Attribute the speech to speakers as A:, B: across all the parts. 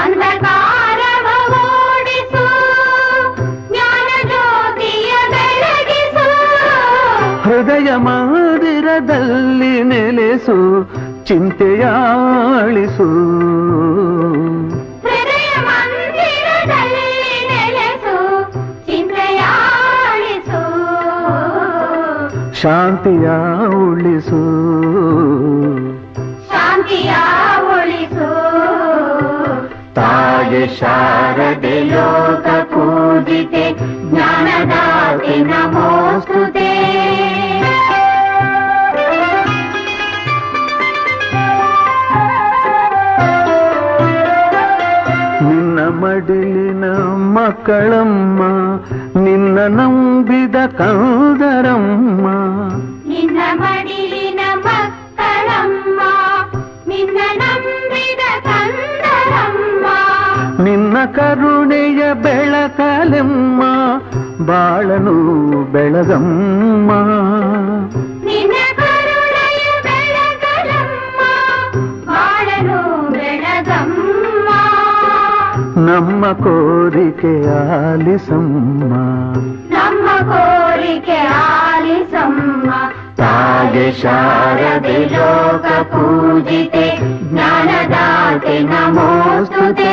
A: ಅಂಧಕಾರವ ಓಡಿಸು ಜ್ಞಾನ ಜ್ಯೋತಿಯ ಬೆಳಗಿಸು
B: ಹೃದಯ ಮಂದಿರದಲ್ಲಿ ನೆಲೆಸು ಚಿಂತೆಯಾಳಿಸು
A: ಹೃದಯ ಮಂದಿರದಲ್ಲಿ ನೆಲೆಸು ಚಿಂತೆಯಾಳಿಸು
B: ಶಾಂತಿಯ ಉಳಿಸು ತಾಯೆ ಶಾರದೆ ಲೋಕ ಪೂಜಿತೆ
A: ಜ್ಞಾನದಾತೆ ನಮೋಸ್ತುತೆ
B: ನಿನ್ನ ಮಡಿಲಿನ ಮಕ್ಕಳಮ್ಮ ನಿನ್ನ ನಂಬಿದ ಕಂದರಮ್ಮ
A: ನಿನ್ನ ಮಡಿಲಿನ
B: ಕರುಣೆಯ ಬೆಳಕಲೆಮ್ಮ ಬಾಳನು ಬೆಳಗಮ್ಮ
A: ನಿನ್ನ ಕರುಣೆಯ ಬೆಳಗಲಮ್ಮ ಬಾಳನು ಬೆಳಗಮ್ಮ
B: ನಮ್ಮ ಕೋರಿಕೆ ಆಲಿಸಮ್ಮ
A: ನಮ್ಮ ಕೋರಿಕೆ ಆಲಿಸಮ್ಮ
B: ತಾಗೆ ಶಾರದೆ ಲೋಕ ಪೂಜಿತೆ
A: ಜ್ಞಾನದಾತೆ ನಮೋಸ್ತುತೆ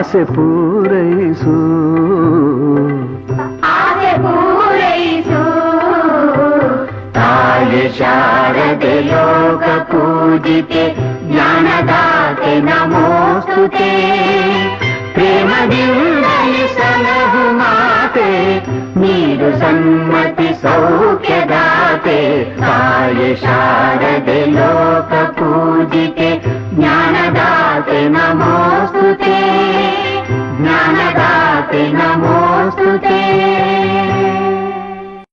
A: ఆశ పూరైసు. శారద యోగ
B: పూజితే జ్ఞానదాతే
A: నమోస్తుతే. ప్రేమ
B: దివ్యని సలహు మాతే మీరు సమ్మతి సౌఖ్యదాతే సాయ శారద లోక పూజితే జ్ఞానదాతే నమోస్తుతే. लाते नमो